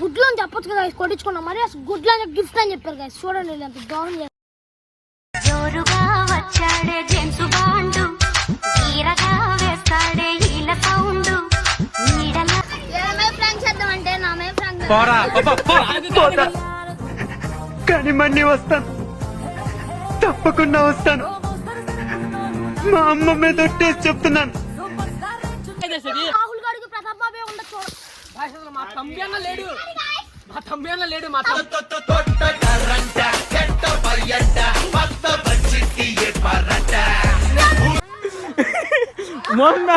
గుడ్లు అని చెప్పొచ్చు కదా కొట్టించుకున్నాం. మరి అసలు గుడ్లు అని గిఫ్ట్ అని చెప్పారు కదా చూడండి ఎంత దారుణం. జోరుగా వచ్చాడే జేమ్స్ బాండు తీరగా వేస్తాడే ఈల సౌండు. కానీ మళ్ళీ వస్తాను. తప్పకుండా వస్తాను. మా అమ్మ మీద చెప్తున్నాను రాహుల్ గారికి ప్రతాప్ బాబే ఉండొచ్చు మా తమ్మి అన్న లేడు మా తమ్మి అన్న లేడు మా మొన్న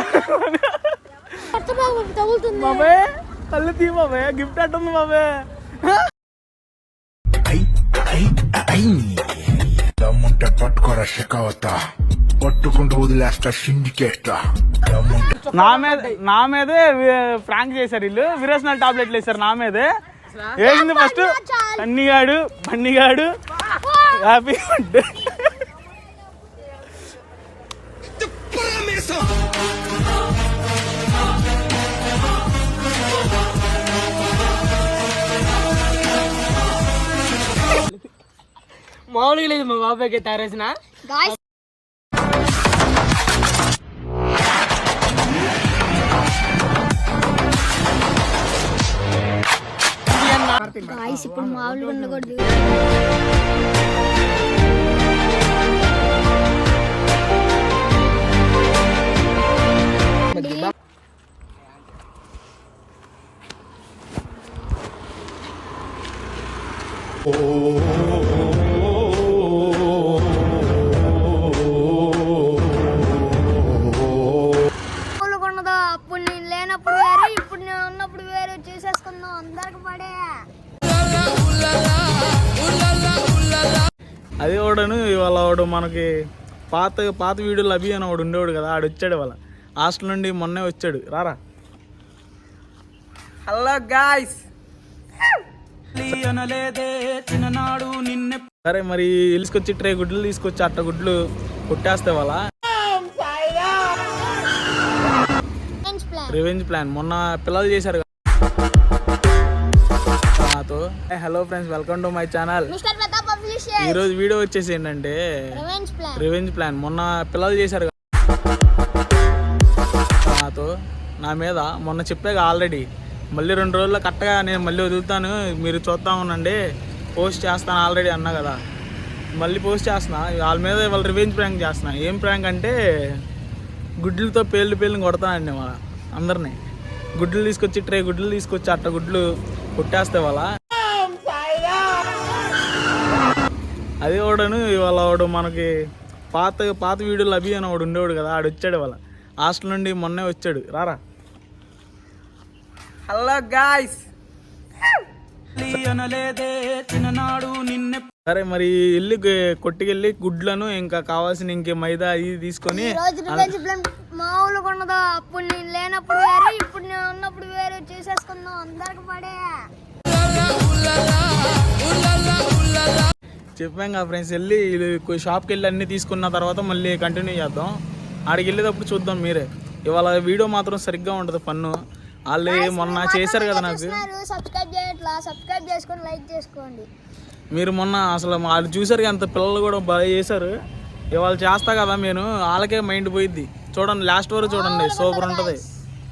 ప్రతాప్ బాబు తగులుతుంది మామే కళ్ళు తీ మామే గిఫ్ట్ అంటుంది మామే దమ్ముంటే పట్టుకోరా షెకవత పట్టుకుంటూ వదిలేస్తా సిండికేస్తా నా మీద నా మీదే ఫ్రాంక్ చేశారు వీళ్ళు. విరేషనల్ టాబ్లెట్లు వేశారు నా మీదే. వేసింది ఫస్ట్ అన్నిగాడు బన్నిగాడు హ్యాపీ ఉంటే మామూలుగా లేదు మా బాబాయ్కి తయారేసిన గాయస్ ఇప్పుడు మామూలుగా ఉండకూడదు మామూలుగా వాడను ఇవాళ వాడు మనకి పాత పాత వీడియోలు అభి అని వాడు ఉండేవాడు కదా ఆడు వచ్చాడు ఇవాళ. హాస్టల్ నుండి మొన్నే వచ్చాడు. రారా. Hello guys. సరే మరి ఇలుసుకొచ్చి ట్రే గుడ్లు తీసుకొచ్చి అట్ట గుడ్లు కొట్టేస్తే వాళ్ళ రివెంజ్ ప్లాన్ మొన్న పిల్లలు చేశారు కదా. నాతో. Hello friends welcome to my channel. ఈరోజు వీడియో వచ్చేసి ఏంటంటే రివెంజ్ ప్లాన్ మొన్న పిల్లలు చేశారు కదా. నాతో నా మీద మొన్న చెప్పాక ఆల్రెడీ మళ్ళీ రెండు రోజుల్లో కరెక్ట్గా నేను మళ్ళీ వదులుతాను మీరు చూస్తా ఉండండి పోస్ట్ చేస్తాను ఆల్రెడీ అన్నా కదా. మళ్ళీ పోస్ట్ చేస్తున్నా. వాళ్ళ మీద వాళ్ళ రివెంజ్ ప్రాంక్ చేస్తున్నా. ఏం ప్రాంక్ అంటే గుడ్లతో పేర్లు పేర్లు కొడతానండి వాళ్ళ అందరినీ. గుడ్లు తీసుకొచ్చి ట్రే గుడ్లు తీసుకొచ్చి అట్ట గుడ్లు కొట్టేస్తే వాళ్ళ అది వాడను ఇవాళ వాడు మనకి పాత పాత వీడియోలు అభి అని వాడు ఉండేవాడు కదా ఆడు వచ్చాడు వాళ్ళ హాస్టల్ నుండి మొన్నే వచ్చాడు. రారా. Hello guys. సరే మరి వెళ్ళి కొట్టుకెళ్ళి గుడ్లను ఇంకా కావాల్సిన ఇంకే మైదా ఇది తీసుకొని ఈ రోజు రివెంజ్ ప్లాన్ మామూలుగా ఉండదు అప్పుడు నేను లేనప్పుడు వేరే ఇప్పుడు నేను ఉన్నప్పుడు వేరే చేసేసుకుందాం. అందరికి పడే. చెప్పాం కదా ఫ్రెండ్స్ వెళ్ళి ఇది షాప్కి వెళ్ళి అన్ని తీసుకున్న తర్వాత మళ్ళీ కంటిన్యూ చేద్దాం. ఆడికి వెళ్ళేటప్పుడు చూద్దాం మీరే. ఇవాళ వీడియో మాత్రం సరిగ్గా ఉంటుంది పన్ను వాళ్ళు మొన్న చేశారు కదా నాకు. సబ్స్క్రైబ్ చేయట్లా? సబ్స్క్రైబ్ చేసుకొని లైక్ చేసుకోండి. మీరు మొన్న అసలు వాళ్ళు చూసారు అంత పిల్లలు కూడా బాగా చేశారు. ఇవాళ చేస్తా కదా నేను. వాళ్ళకే మైండ్ పోయిద్ది. చూడండి లాస్ట్ వరకు చూడండి. సూపర్ ఉంటుంది.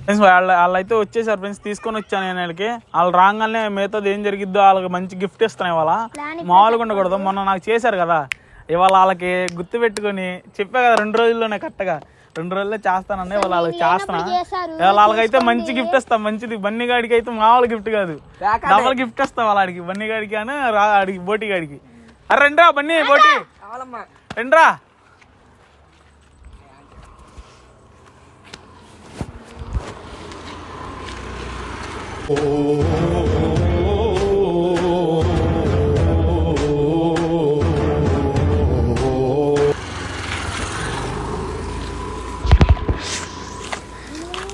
ఫ్రెండ్స్ వాళ్ళ వాళ్ళైతే వచ్చేసారు ఫ్రెండ్స్ తీసుకొని వచ్చాను నేను వాళ్ళకి. వాళ్ళు రాగానే మిగతాది ఏం జరిగిద్దో వాళ్ళకి మంచి గిఫ్ట్ ఇస్తాను ఇవాళ. మామూలుగా ఉండకూడదు. మొన్న నాకు చేశారు కదా. ఇవాళ వాళ్ళకి గుర్తు పెట్టుకొని చెప్పా కదా రెండు రోజుల్లోనే కరెక్ట్గా. రెండు రోజుల్లో చేస్తానని ఇవాళ వాళ్ళకి చేస్తాను ఇవాళ వాళ్ళకైతే మంచి గిఫ్ట్ ఇస్తాం. మంచిది. బన్నీ గాడికి అయితే మామూలు గిఫ్ట్ కాదు. డబల్ గిఫ్ట్ ఇస్తాం వాళ్ళకి బన్నీ గాడికి అని రా ఆడికి బోటి గాడికి. అరే రండ్రా బన్నీ బోటి. రండ్రా.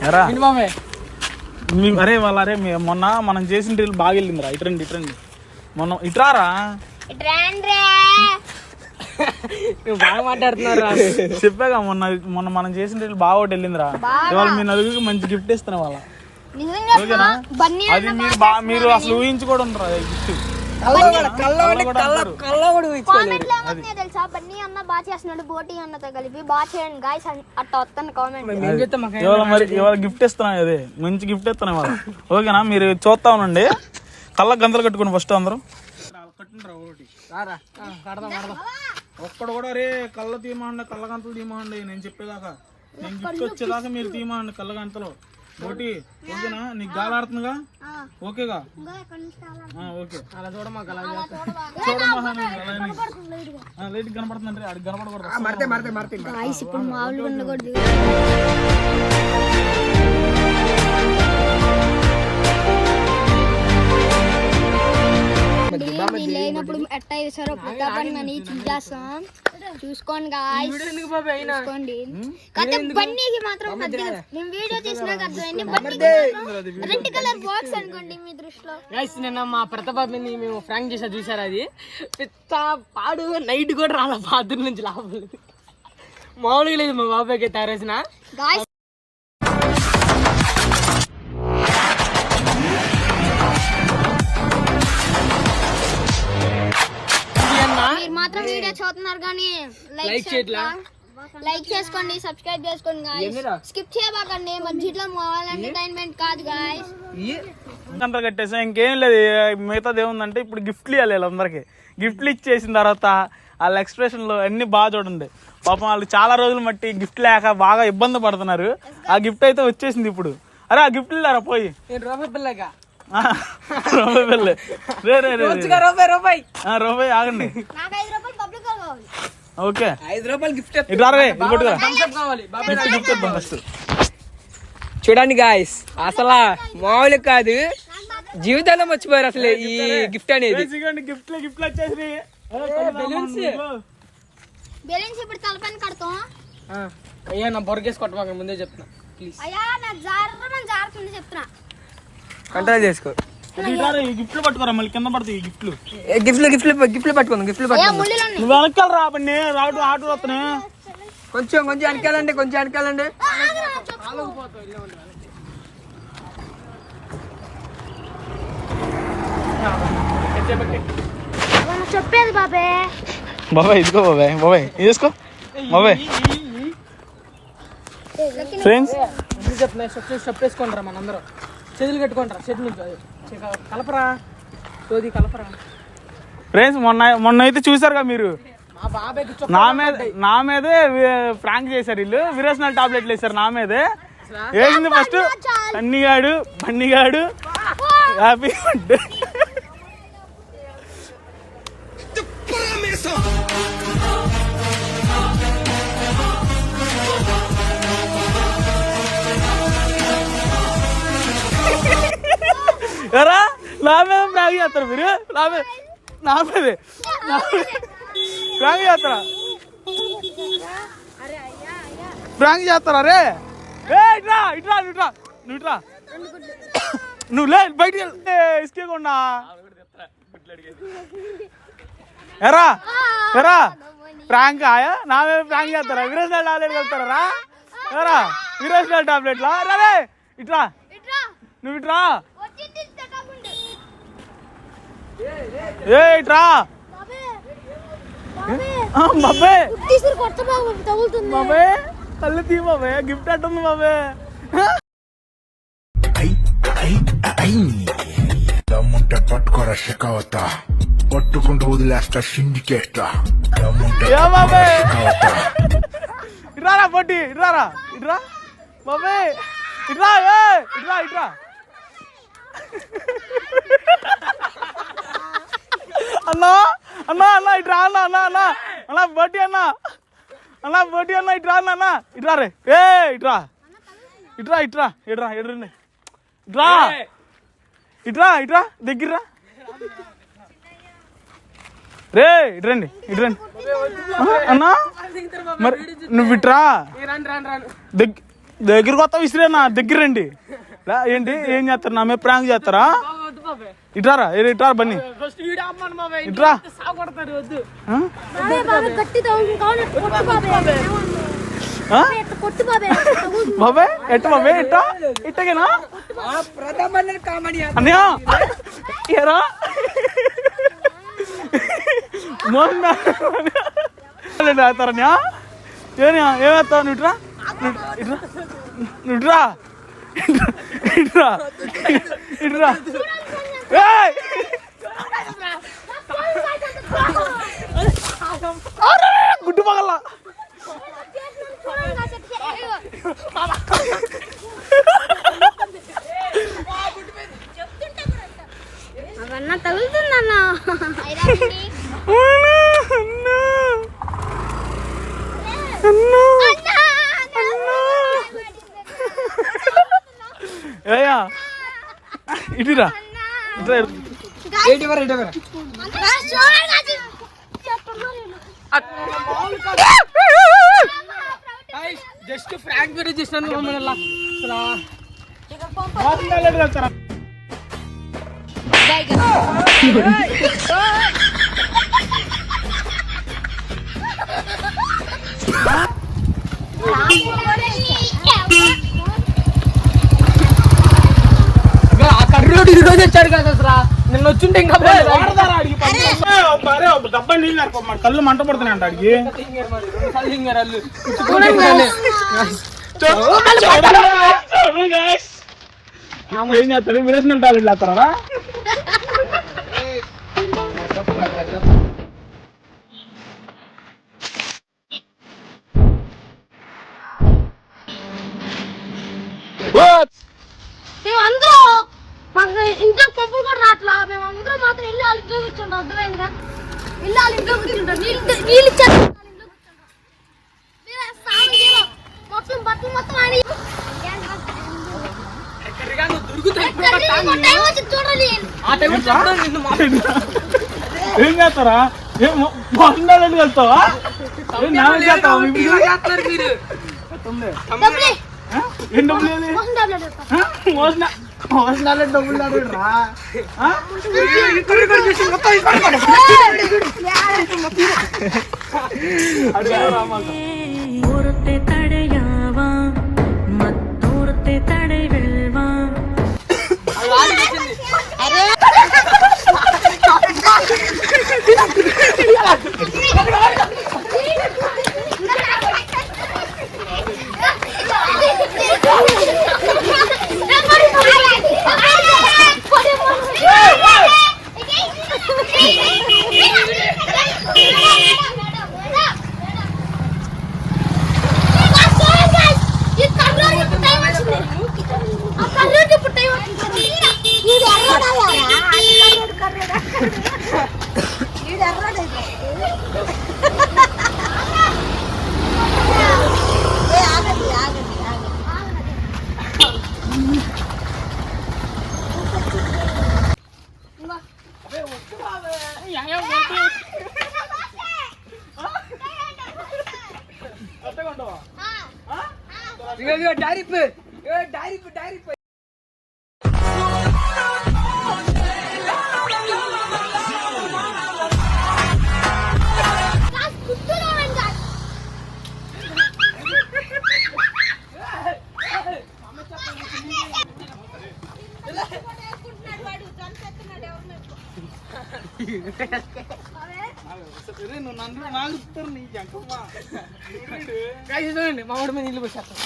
ఎరా. మామే? మీ- అరే వాళ్ళ అరే మీ- మొన్న మనం చేసిన రీల్ బాగా వెళ్ళిందిరా. ఇటరండి ఇటరండి మొన్న ఇట్రారా నువ్వు బాగా మాట్లాడుతున్నారు చెప్పాగా మొన్న మొన్న మనం చేసిన రీల్ బాగా ఒకటి వెళ్ళిందిరా. ఇవాళ మీ నలుగురికి మంచి గిఫ్ట్ ఇస్తున్నా వాళ్ళ. అది మీరు మీరు అసలు ఊహించుకోవడం ఉండరు అది గిఫ్ట్. కామెంట్లో ఏమవుతున్నాయో తెలుసా? బన్నీ అన్న బాగా చేస్తున్నాడు బోటి అన్నతో కలిపి బాగా చేయండి. గాయస్ అట్ట వస్తాను కామెంట్ ఇవాళ మరి ఇవాళ గిఫ్ట్ ఇస్తున్నాం అదే. మంచి గిఫ్ట్ ఇస్తున్నాం ఇవాళ. ఓకేనా? మీరు చూస్తా ఉండండి. కళ్ళ గంతలు కట్టుకుని ఫస్ట్ అందరూ. ఒక్కడు కూడా రే కళ్ళ తీయమండి కళ్ళ గంతలు తీయమండి. నేను చెప్పేదాకా. నేను గిఫ్ట్ వచ్చేదాకా మీరు తీయమండి కళ్ళ గంతలు. ఒకటి ఓకేనా? నీకు గాలి ఆడుతుందిగా? ఓకేగా? ఆ, ఓకే. అలా చూడమా అలా చూడమ్మా లైట్ కనపడుతుందండి అది కనపడకూడదు. గాయస్ ఇప్పుడు మామూలుగా ఉండకూడదు లేనప్పుడు ఎట్ట వేసారో ప్రతాపన్ అని చూసేస్తాం చూసుకోండి బన్నీకి మాత్రం నేను వీడియో తీసినాక అర్థమైంది రెడ్ కలర్ బాక్స్ అనుకోండి మీ దృష్టిలో. గైస్ నిన్న మా ప్రతాపాన్ని మేము ఫ్రాంక్ చేసా చూసారు అది? పెద్ద పాడు నైట్ కూడా రాలా బాత్రూమ్ నుంచి లోపల మామూలుగా లేదు మా బాబాయ్కి తయారేసిన మాత్రం వీడియో చూస్తున్నారు కానీ లైక్ చేయట్లా? లైక్ చేసుకోండి సబ్స్క్రైబ్ చేసుకోండి గాయస్ స్కిప్ చేయబాకండి మధ్యలో మొబైల్ ఎంటర్టైన్మెంట్ కాదు గాయస్ గంటలు కట్టేసాం? ఇంకేం లేదు మిగతాది ఏముందంటే ఇప్పుడు గిఫ్ట్లు ఇవ్వాలి వీళ్ళందరికీ గిఫ్ట్లు ఇచ్చేసిన తర్వాత వాళ్ళ ఎక్స్ప్రెషన్లు అన్ని బాగా చూడండి. పాపం వాళ్ళు చాలా రోజులు మట్టి గిఫ్ట్ లేక బాగా ఇబ్బంది పడుతున్నారు. ఆ గిఫ్ట్ అయితే వచ్చేసింది ఇప్పుడు. అరే ఆ గిఫ్ట్ లేరా పోయి. రూపాయి పిల్లగా ఆ, రూపాయి బిల్లు. రే రే రే రే. రూపాయి రూపాయి. ఆ, రూపాయి ఆగండి. నాకు ఐదు రూపాయలు పబ్లిక్ కావాలి. ఓకే. ఐదు రూపాయలు గిఫ్ట్ ఇటు రా రే ఇంకోటి కావాలి. బాబాయ్ గిఫ్ట్ గిఫ్ట్ ఇద్దాం ఫస్ట్ చూడండి గాయస్ అసలు మామూలు కాదు. జీవితంలో మర్చిపోయారు అసలు ఈ గిఫ్ట్ అనేది. గిఫ్ట్లు గిఫ్ట్లు వచ్చేసి బ్యాలెన్స్ ఇప్పుడు తలపైన కడతాం. అయ్యా నా బొరకేసి కొట్టమాక ముందే చెప్తున్నా. ప్లీజ్ అయ్యా జాగ్రత్త జాగ్రత్త చెప్తున్నా. కంట్రోల్ చేసుకో. ఈ గిఫ్ట్లు పట్టుకోరా మళ్ళీ కింద పడతాయి ఈ గిఫ్ట్లు. గిఫ్ట్లు గిఫ్ట్లు గిఫ్ట్లు పట్టుకుందాం గిఫ్ట్లు అయ్యా పట్టుకుందాం. ముళ్ళు నువ్వు వెనకాల రా బండి. రాటు ఆటో వస్తున్నాయి. కొంచెం కొంచెం వెనకాలండి కొంచెం వెనకాలండి. చెప్పేది బాబే. బాబాయ్ ఇదిగో బాబాయ్ బాబాయ్ ఇది తీసుకో బాబాయ్. ఫ్రెండ్స్ స్టెప్ వేసుకోండి మనందరం. చేతులు కట్టుకుంటారా చేతులు నుంచి. అది. చే- కలపరా. సోది కలపరా. ఫ్రెండ్స్ మొన్న మొన్న అయితే చూసారుగా మీరు? నా మీద నా మీదే ప్రాంక్ చేశారు వీళ్ళు. విరోచనాలు టాబ్లెట్లు వేశారు నా మీదే. వేసింది ఫస్ట్ అన్నిగాడు బన్నిగాడు హ్యాపీ బర్త్డే ఎరా? నా మీద ప్రాంక్ చేస్తారు మీరు? నా మీద నా మీదే? ప్రాంక్ చేస్తారా? ప్రాంక్ చేస్తారా రే? ఏ ఇట్రా ఇట్రా నువ్వు ఇట్రా నువ్వు లే బయటికి ఇసుకేకుండా ఎరా? ఎరా? ప్రాంక్ ఆయా? నా మీద ప్రాంక్ చేస్తారా? విరోచనాలు టాబ్లెట్ వెళ్తారా ఎరా? విరోచనాలు టాబ్లెట్లా రా ఇట్రా. ఇట్రా. నువ్వు ఇట్రా. ఏ ఇట్రా. బాబే బాబే. కళ్ళు తీ బాబే గిఫ్ట్ అంటుంది బాబే? ఐ ఐ ఐ దమ్ముంటే పట్టుకోరా షెకావత పట్టుకుంటూ వదిలేస్తా సిండికేస్తా ఇట్రారా పొట్టి ఇట్రారా ఇట్రా బాబే ఇట్రా ఏ ఇట్రా ఇట్రా. అన్నా అన్నా అన్నా ఇటు రా అన్నా అన్నా అన్నా. అన్నా బట్టి అన్నా. అన్నా బట్టి అన్నా ఇట్రా అన్నా అన్నా. ఇట్రా రే ఏ ఇట్రా ఇట్రా ఇట్రా ఇట్రా ఎడ్రండి ఇట్రా ఇట్రా ఇట్రా దగ్గర రే. ఇట్రండి ఇట్రండి అన్నా మరి నువ్వు ఇట్రా రాను దగ్గర కొత్త విసిరేనా దగ్గర రండి. ఏంటి? ఏం చేస్తారు? నా మీద ప్రాంక్ చేస్తారా? బాబా వద్దు బాబాయ్ ఇట్రారా ఏ ఇట్రా బన్నీ ఫస్ట్ వీడియో అమ్మాను బాబాయ్ ఇట్రా. సాగొడతారు వద్దు ఆ? బాబే బాబే కట్టి తగులుతుంది కావాలి కొట్టు గుడ్డు పగల. అవన్నా తగులుతుందన్న. ఇటురా జస్ట్ ఫ్రాంక్ వీడియో చేసినాను మమ్మల్ని అసలు నిన్న వచ్చింటే ఇంకా డబ్బా నీళ్ళు మరి కళ్ళు మంట పడుతున్నాయి అంట అడిగి. ఏం చేస్తాడు? విరేసిన ఉంటారు ఇట్లా వేస్తారా మేమందరూ మాకు ఇంట్లో పప్పులు కూడా రాట్లా మేమందరం మాత్రం ఇల్లు వాళ్ళ ఇంట్లో కూర్చుంటాం అర్థమైందిగా ఇల్లు వాళ్ళ ఇంట్లో కూర్చుంటాం నీళ్ళు నీళ్ళు ఇచ్చారు. మొత్తం బట్టలు మొత్తం ఏం చేస్తారా? ఏం బాగుండాలని వెళ్తావా? ఏం డబ్బులే ఆ? ఏం డబ్బులు ఏది? మోసం డైరీ డైరీ డైరీ నువ్వు నన్ను నాలుగుతారు నీ జంకమ్మా చూడండి మా వాడి మీద నీళ్ళు పోసేస్తాం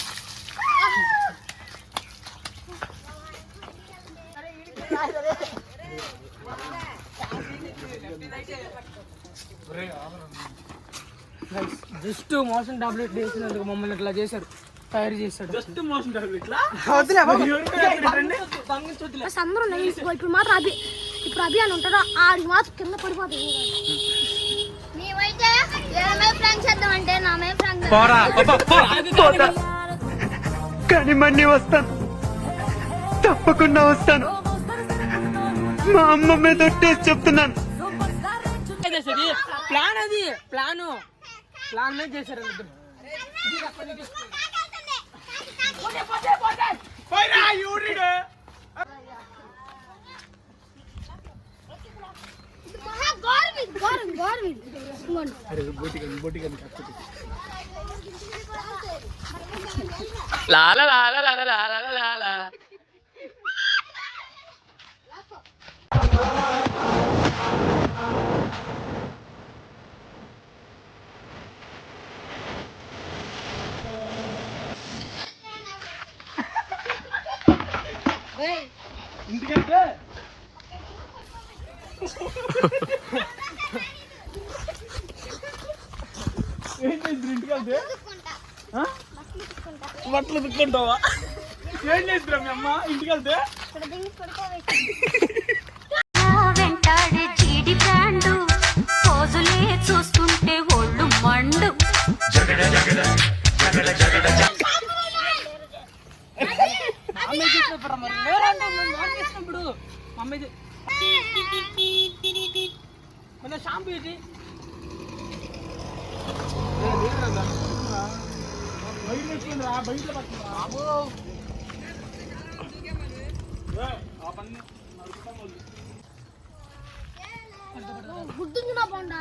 జస్ట్ మోషన్ టాబ్లెట్ వేసినందుకు మమ్మల్ని ఇట్లా చేశారు. తయారు చేశాడు. జస్ట్ మోషన్ టాబ్లెట్లా అందరూ ఇప్పుడు మాత్రం అభి ఇప్పుడు అభి అని ఉంటాడు? ఆడికి మాత్రం కింద పడిపోతుంది మేమైతే ఏమే ఫ్రాంక్ చేద్దామంటే నా ఫ్రాంక్ కానీ మళ్ళీ వస్తాను. తప్పకుండా వస్తాను. మా అమ్మ మీద ఒట్టేసి చెప్తున్నాను. ప్లాన్ అది ప్లాన్. ప్లాన్ మీద చేశారు లాల లాల లాల లాల లాల. ఇంటికంటే ఏం ఇంటికెళ్తే? బట్టలు దుక్కుంటావా ఏం చేసిరా మీ అమ్మ? ఇంటికెళ్తే? మమ్మీ మన షాంపూ ఇది. బయట పెట్టుకుందిరా బయట పట్టుకుందిరా ఆ పని గుడ్డు నా బాగుండా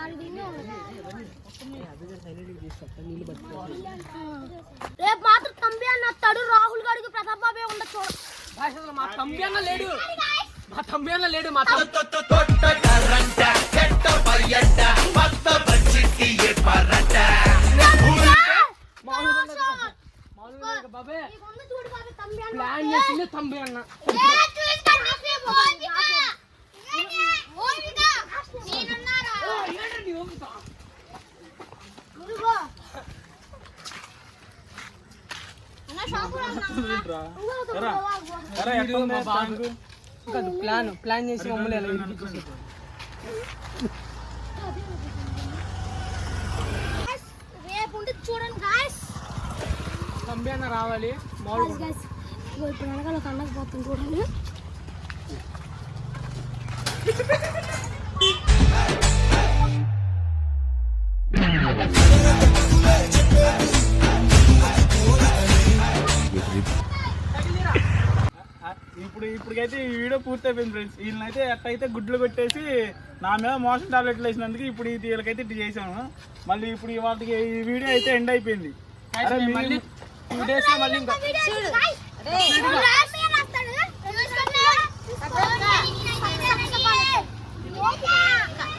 రేపు మాత్రం తంబి అన్న రాహుల్ గారికి ప్రతాప్ బాబే ఉండొచ్చు. భాష అసలు మా తమ్మి అన్న లేడు. మా తమ్మి లేడు మా తమ్మి ప్లాన్ చేసి మమ్మల్ని ఎలా ఇరికించేసాడు. రేపు ఉంటుంది చూడండి గాయస్ తమ్మి అన్న రావాలి మామూలుగా గాయస్ ఇప్పుడు వెనకాల కండకు పోతుంది చూడండి. ఇప్పుడు ఇప్పటికైతే ఈ వీడియో పూర్తి అయిపోయింది ఫ్రెండ్స్ వీళ్ళనైతే ఎట్టయితే గుడ్లు పెట్టేసి నా మీద మోషన్ టాబ్లెట్లు వేసినందుకు ఇప్పుడు ఇది వీళ్ళకైతే ఇట్లా చేసాము మళ్ళీ ఇప్పుడు వాటికి ఈ వీడియో అయితే ఎండ్ అయిపోయింది. అరే మళ్ళీ టూ డేస్లో మళ్ళీ ఇంకా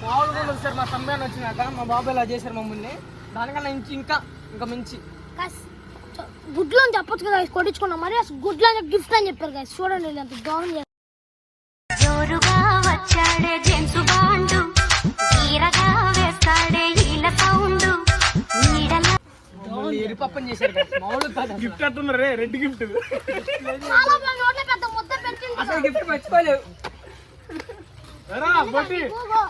మామూలుగా మా అన్న వచ్చినాక మా బాబు ఇలా చేశారు మమ్మల్ని? దానికన్నా ఇంక ఇంకా ఇంకా మించి. గుడ్లు అని చెప్పొచ్చు కదా కొట్టించుకున్నాం. మరి అసలు గుడ్లు అని గిఫ్ట్ అని చెప్పారు కదా చూడండి వీళ్ళు ఎంత బాగుంది జోరుగా వచ్చాడే జెంసు బాండు తీరగా వేస్తాడే ఈల సౌండు. ఎరిపప్పని చేశారు. గిఫ్ట్ అట్టున్నారు రే రెడ్ గిఫ్ట్. చాలా బాగా నోట్లో పెద్ద ముద్ద పెట్టింది. అసలు గిఫ్ట్ మర్చిపోలేవు.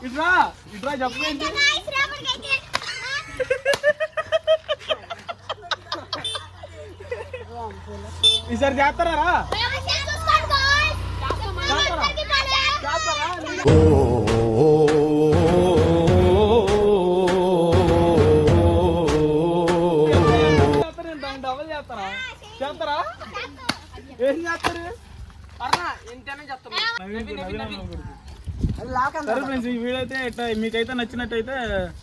ఇట్రా ఇట్రా చెప్పేంటి ఈసారి చేస్తారా రా? చేస్తారా ఏంటి? దాన్ని చేస్తారా చేస్తారా ఏం చేస్తారు పర్నా ఎంతైనా చెప్తాం సరే ఫ్రెండ్స్ ఈ వీడియో అయితే ఇట్లా మీకైతే నచ్చినట్టయితే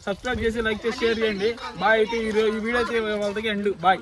సబ్స్క్రైబ్ చేసి లైక్ చేసి షేర్ చేయండి బాయ్ అయితే ఈ రో- ఈ వీడియో అయితే వాళ్ళకి ఎండ్ బాయ్